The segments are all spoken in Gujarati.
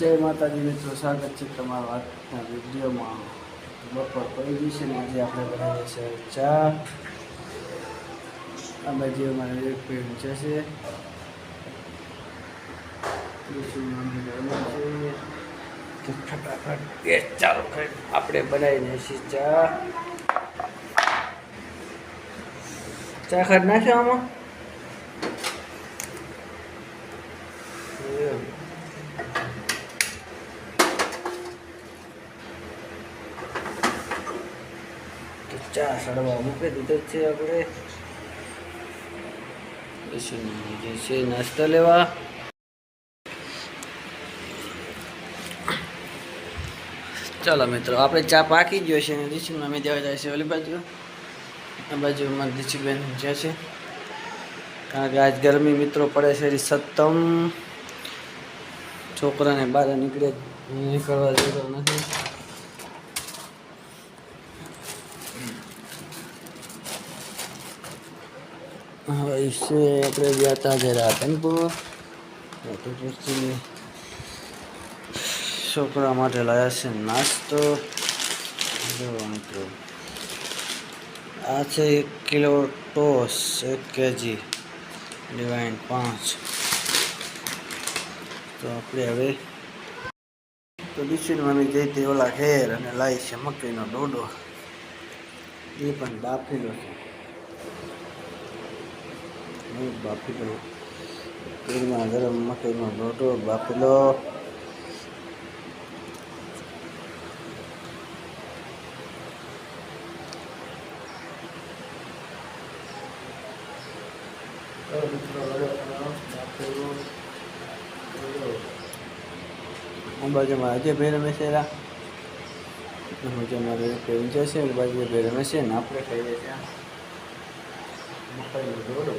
જય માતાજી મિત્રો, સ્વાગત છે તમારા આજના વિડીયોમાં. બપોર પડી ગઈ છે આજે આપણે બનાવીએ છીએ ચા આ બાજુ અમારે એક પેન જશે. અમે તો ફટાફટ ગેસ આપણે બનાવીને છીએ ચા. ચા ખાટ નાખ્યો આમાં એવું. તો ચા સડવા. મૂકી દીધો જ છે આપણે. જે છે, નાસ્તો લેવા. ચાલો મિત્રો, આપણે ચા પાકી ગયો છે અને અમે દેવા જાય છે ઓલી બાજુ. આ બાજુમાં દીશુબેન જ્યાં છે. કારણ કે આજ ગરમી મિત્રો પડે છે સત્તમ. છોકરાને બહાર નીકળે, નીકળવા જરૂર નથી. છે આપણે ગયા હતા આજે રાધનપુર છોકરા માટે લાવ્યા છે નાસ્તો. જો મિત્રો, આ છે એક કિલો ટોસ, એક કેજી ડિવાઇન પાંચ. તો આપણે હવે તો મમ્મી જઈ તે ઓલા ઘેર અને લાવી છે મકઈનો ડોડો. એ પણ બાફેલો છે. હું બાફેલો તેલમાં ગરમ મકઈનો લોટો બાપીલો આ બાજુમાં અજય ભાઈ રમે છે રા બાજુ જશે બાજુ ભાઈ ને આપણે ખાઈએ છીએ. મકાઈનો ડોડો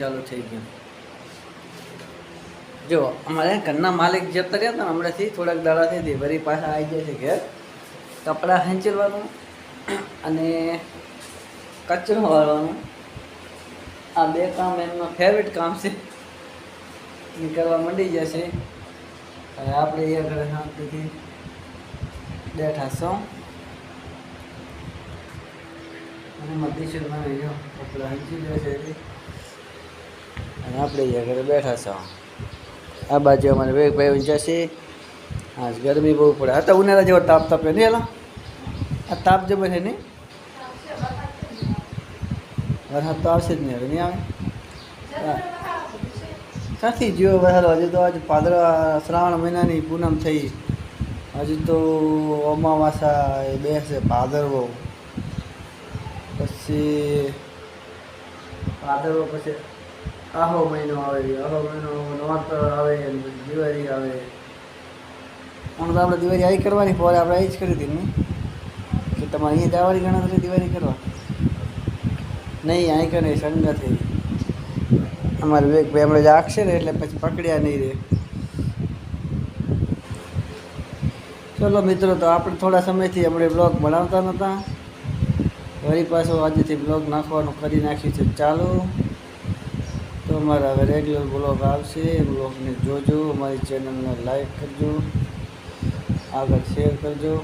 ચાલુ થઈ ગયું. જો, અમારે ઘરના માલિક જતા રહ્યા હતા હમણાંથી થોડાક દાડાથી દેવરી પાસે આવી જાય છે ઘેર. કપડાં હંચલવાનું અને કચરો વાળવાનું આ બે કામ એમનો ફેવરેટ કામ છે. એ કરવા માંડી જશે હવે આપણે એ ઘરે શાંતિથી બેઠા છો અને મધ્યશ્વર મને જો કપડાં હંચી જશે આપણે ઘરે બેઠા છો. આ બાજુ અમારે વેગભાઈ ભાઈ આજ ગરમી બહુ પડે. હા તો ઉનાળા જેવો તાપ તાપે નહીં, હાલો. આ તાપ જેવો છે નહીં? વરસાદ તો આવશે જ નહીં, હવે નહીં આવે? હા. ક્યાંથી જીવો વરસાદ? હજુ તો આજે પાદરા શ્રાવણ મહિનાની પૂનમ થઈ. હજુ તો અમાવાસા એ બેસે પાદરવો પછી પાદરવો પછી આહો મહિનો આવે, આહો મહિનો નવાતર આવે દિવાળી આવે. પણ તો આપણે દિવાળી આવી કરવાની પોરે આપણે આવી જ કરી હતી નહીં? કે તમારે અહીંયા જવાની ગણતરી દિવાળી કરવા. નહીં અહીં કરે સંગતથી અમારે વેગ ભાઈ હમણાં જાગશે ને, એટલે પછી પકડ્યા નહીં રે. ચલો મિત્રો, તો આપણે થોડા સમયથી આપણે બ્લોગ બનાવતા નહોતા. વળી પાછો આજેથી બ્લોગ નાખવાનું કરી નાખ્યું છે. ચાલુ. તો અમારા હવે રેગ્યુલર બ્લોગ આવશે બ્લોગને જોજો અમારી ચેનલને લાઈક કરજો આગળ શેર કરજો.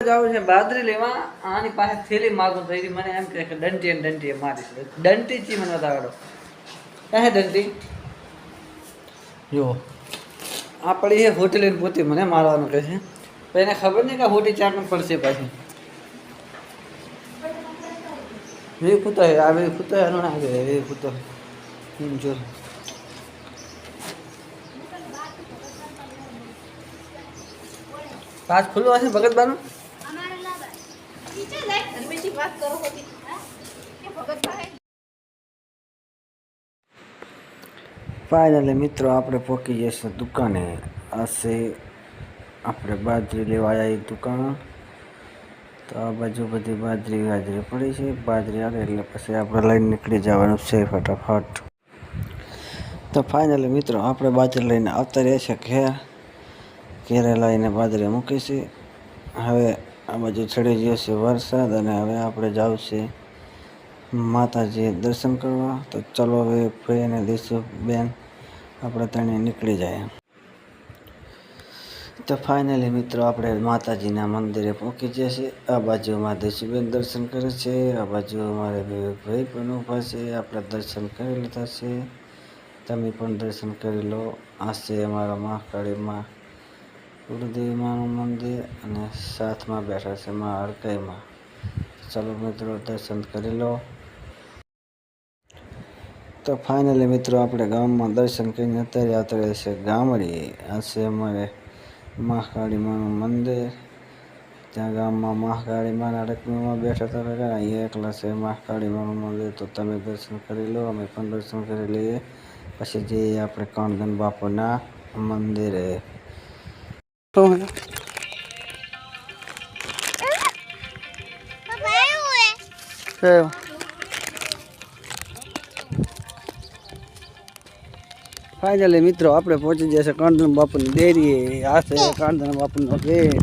જાવ છે બાદરી લેવા. આની પાસે થેલી માગું થઈ એની મને એમ કહે કે દંટી અને દંટી મારી દંટી ચી મને બતાવડો કહે દંટી? જો. આપણી એ હોટેલ પોતે મને મારવાનું કહે છે. એને ખબર નહીં કે હોટી ચાટનું પડશે પાછી વે કૂતો હે આ વે કૂતો હે ના આવે વે કૂતો હમ જો પાસ ખુલ્લો હશે ભગત બાનું અમારે લાવા નીચે લાય ધર્મેશની વાત કરો હોતી હા કે હશે ભાઈ ફાઇનલી મિત્રો, આપણે પહોંચી જઈશું દુકાને. હશે આપણે બાજરી લેવા આવ્યા દુકાન. તો આ બાજુ બધી બાજરી ગાજરી પડી છે. બાજરી આવે એટલે પછી આપણે લઈને નીકળી જવાનું છે ફટાફટ. તો ફાઇનલી મિત્રો, આપણે બાજરી લઈને આવતા રહીએ છીએ ઘેર. ઘેરે લઈને બાજરી મૂકી હવે આ બાજુ ચડી ગયો છે વરસાદ અને હવે આપણે જવું છે માતાજી દર્શન કરવા. તો ચલો હવે ભાઈ અને બેન, આપણે ત્રણે નીકળી જાય. તો ફાઇનલી મિત્રો આપણે માતાજીના મંદિરે પહોંચી જશે આ બાજુ અમારે દેશુબેન દર્શન કરે છે. આ બાજુ અમારે ભાઈ પણ ઊભા છે. આપણે દર્શન કરી લીધા છે. તમે પણ દર્શન કરી લો. આ છે અમારા મહાકાળીમાં કુળદેવી માનું મંદિર અને સાથમાં બેઠા છે મા હરકાઈમાં. ચાલો મિત્રો દર્શન કરી લો. તો ફાઇનલી મિત્રો આપણે ગામમાં દર્શન કરીને અત્યારે અત્યારે છે ગામડી. આ છે અમારે મહાકાળી માનું મંદિર. ત્યાં ગામમાં મહાકાળી માના રકમીમાં બેઠા હતા અહીંયા એકલા છે મહાકાળી માનું મંદિર. તો તમે દર્શન કરી લો અમે પણ દર્શન કરી લઈએ. પછી જઈએ આપણે કણગન બાપુના મંદિરે. આવ્યું ફાઇનલી મિત્રો, આપણે પહોંચી જશે છે કાંધન બાપુની ડેરીએ. આ છે કાંધન બાપુનો ગેટ.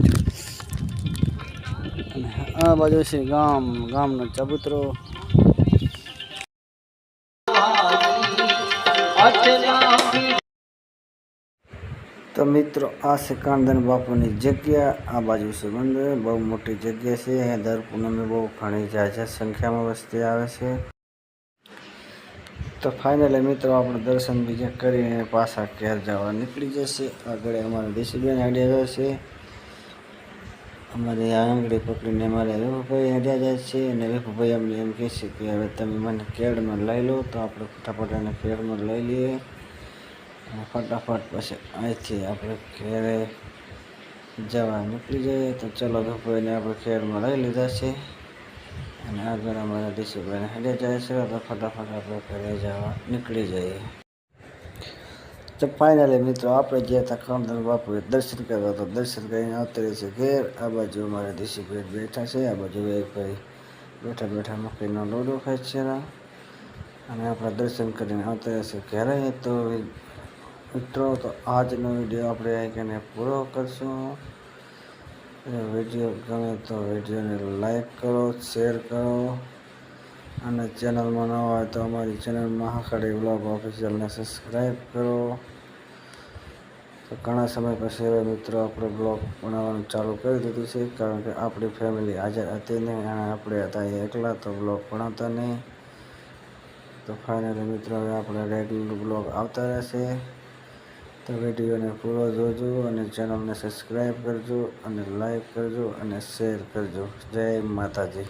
અને આ બાજુ છે ગામ, ગામનો ચબૂતરો. તો મિત્રો, આ છે કાંધન બાપુની જગ્યા. આ બાજુ છે મંદિર. બહુ મોટી જગ્યા છે. દર પૂનમે બહુ ઘણી જાજા સંખ્યામાં વસ્તી આવે છે. તો ફાઇનલી મિત્રો આપણે દર્શન બીજા કરીને પાછા ઘેર જવા નીકળી જશે. આગળ અમારે ડીસીબેન હાડ્યા જશે. અમારે આંગળી પકડીને અમારે વિભુભાઈ હાડ્યા જાય છે અને વિભુભાઈ અમને એમ કહે છે કે હવે તમે મને કેડમાં લઈ લો તો આપણે ફટાફટ એને કેડમાં લઈ લઈએ. અને ફટાફટ પછી અહીંથી આપણે ઘેરે જવા નીકળી જઈએ. તો ચલો વિભુભાઈને આપણે કેડમાં લઈ લીધા છે. આગળ અમારા દેશુભાઈને હેડે જાય છે તો ફટાફટ આપણે ઘરે જવા નીકળી જઈએ તો ફાઇનલી મિત્રો, આપણે ગયા હતા કામધન બાપુએ દર્શન કરવા. તો દર્શન કરીને આવતા રહે છે ઘેર. આ બાજુ અમારા દેશુભાઈ બેઠા છે. આ બાજુ એક ભાઈ બેઠા બેઠા મકઈનો લોડો ખાય છે અને આપણે દર્શન કરીને આવતા રહેશે ઘરે. તો મિત્રો, તો આજનો વીડિયો આપણે આવીને પૂરો કરશું. વીડિયો ગમે તો વિડીયોને લાઈક કરો શેર કરો. અને ચેનલમાં ન હોય તો અમારી ચેનલ મહાકાળી બ્લોગ ઓફિશિયલને સબસ્ક્રાઈબ કરો. તો ઘણા સમય પછી હવે મિત્રો આપણે બ્લોગ બનાવવાનું ચાલુ કરી દીધું છે, કારણ કે આપણી ફેમિલી હાજર હતી નહીં અને આપણે હતા એકલા તો બ્લોગ બનાવતા નહીં. તો ફાઇનલી મિત્રો હવે આપણે રેગ્યુલર બ્લોગ આવતા રહેશે. તો વિડીયોને પૂરો જોજો અને ચેનલને સબસ્ક્રાઈબ કરજો અને લાઈક કરજો અને શેર કરજો. જય માતાજી.